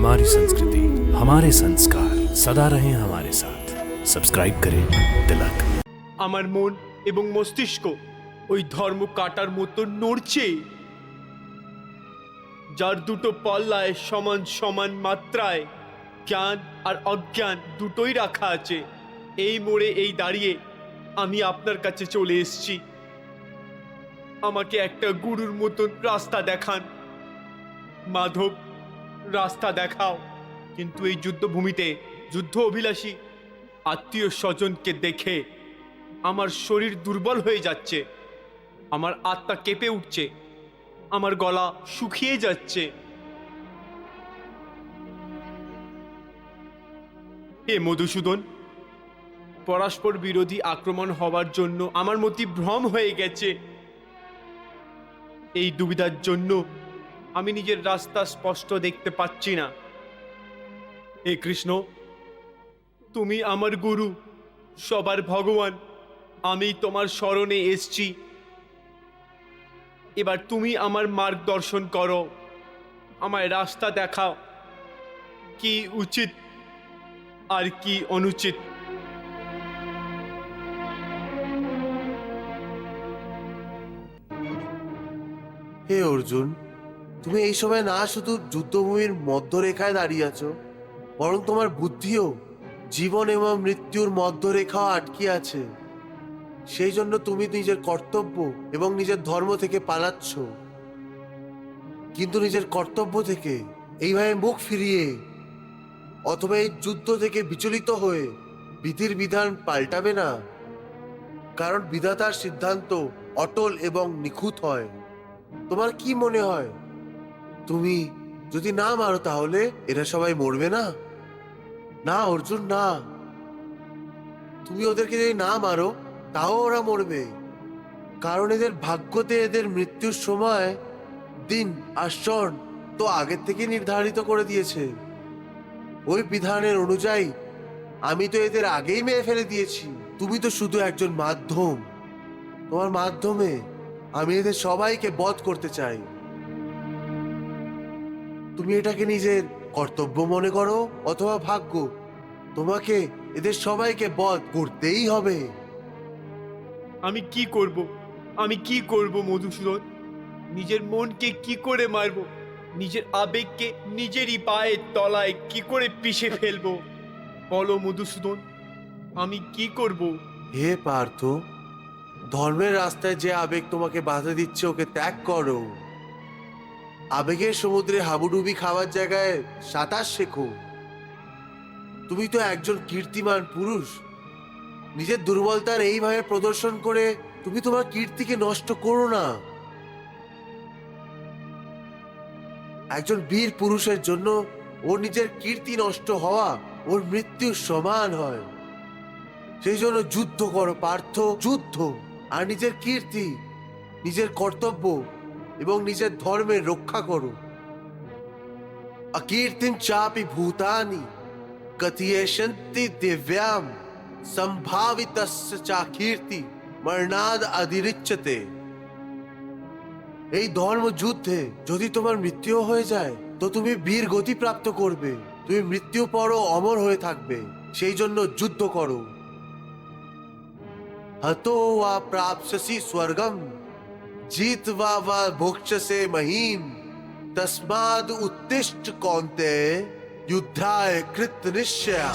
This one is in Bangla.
हमारी संस्कृति हमारे संस्कार सदा रहे हमारे साथ सब्सक्राइब करें तिलक আমার মন এবং মস্তিষ্ক ওই ধর্ম কাটার মতো নড়ছে যার দুটো পাল্লায় সমান সমান মাত্রায় জ্ঞান আর অজ্ঞান দুটোই রাখা আছে এই মোড়ে এই দাঁড়িয়ে আমি আপনার কাছে চলে এসেছি আমাকে একটা গুরুর মতন রাস্তা দেখান মাধব রাস্তা দেখাও। কিন্তু এই যুদ্ধভূমিতে যুদ্ধ অভিলাষী আত্মীয় স্বজনকে দেখে আমার শরীর দুর্বল হয়ে যাচ্ছে। আমার আত্মা কেঁপে উঠছে। আমার গলা শুকিয়ে যাচ্ছে। হে মধুসূদন, পরস্পর বিরোধী আক্রমণ হওয়ার জন্য আমার মতি ভ্রম হয়ে গেছে। এই দুবিধার জন্য আমি নিজের রাস্তা স্পষ্ট দেখতে পাচ্ছি না। হে কৃষ্ণ, তুমি আমার গুরু, সবার ভগবান। আমি তোমার স্মরণে এসছি। এবার তুমি আমার মার্গদর্শন করো, আমায় রাস্তা দেখাও। কি উচিত আর কি অনুচিত? হে অর্জুন তুমি এই সময় না শুধু যুদ্ধভূমির মধ্যরেখায় দাঁড়িয়ে আছো, বরং তোমার বুদ্ধিও জীবন এবং মৃত্যুর মধ্যরেখাও আটকে আছে। সেই জন্য তুমি নিজের কর্তব্য এবং নিজের ধর্ম থেকে পালাচ্ছ। কিন্তু নিজের কর্তব্য থেকে এইভাবে মুখ ফিরিয়ে অথবা এই যুদ্ধ থেকে বিচলিত হয়ে বিধির বিধান পাল্টাবে না, কারণ বিধাতার সিদ্ধান্ত অটল এবং নিখুঁত হয়। তোমার কি মনে হয়? তুমি যদি না মারো তাহলে এরা সবাই মরবে না? না, অর্জুন, না। তুমি ওদেরকে যদি না মারো, তাও ওরা মরবে। কারণ এদের ভাগ্যতে এদের মৃত্যুর সময় দিন আর তো আগের থেকে নির্ধারিত করে দিয়েছে। ওই বিধানের অনুযায়ী আমি তো এদের আগেই মেরে ফেলে দিয়েছি। তুমি তো শুধু একজন মাধ্যম। তোমার মাধ্যমে আমি এদের সবাইকে বধ করতে চাই। তুমি এটাকে নিজের কর্তব্য মনে করো অথবা ভাগ্য? তোমাকে এদের সবাইকে বধ করতেই হবে। আমি কি করব? আমি কি করব মধুসূদন? নিজের মনকে কি করে মারব? নিজের আবেগকে নিজেরই পায়ের তলায় কি করে পিষে ফেলব? বলো মধুসূদন আমি কি করব? হে পার্থ ধর্মের রাস্তায় যে আবেগ তোমাকে বাধা দিচ্ছে ওকে ত্যাগ করো। আবেগের সমুদ্রে হাবুডুবি খাওয়ার জায়গায় সাঁতার শেখো। তুমি তো একজন কীর্তিমান পুরুষ। নিজের দুর্বলতার এইভাবে প্রদর্শন করে তুমি তোমার কীর্তিকে নষ্ট করো না। একজন বীর পুরুষের জন্য ওর নিজের কীর্তি নষ্ট হওয়া ওর মৃত্যুর সমান হয়। সেই জন্য যুদ্ধ করো, পার্থ, যুদ্ধ। আর নিজের কীর্তি, নিজের কর্তব্য এবং নিজের ধর্মের রক্ষা করো। অকীর্তিম চাপি ভূতানি, কথিয়েশন্তি দিব্যাম সম্ভাবিত চাকীর্তি, মরণাদ আদিরিচ্ছতে এই ধর্মযুদ্ধে যদি তোমার মৃত্যু হয়ে যায়, তো তুমি বীর গতি প্রাপ্ত করবে। তুমি মৃত্যু পরও অমর হয়ে থাকবে, সেই জন্য যুদ্ধ করো। হতো ওয়া প্রাপসি স্বর্গম। जीतवा वा मोक्ष से महीन। तस्माद उत्तिष्ट कौनते युद्धाय कृत निश्चया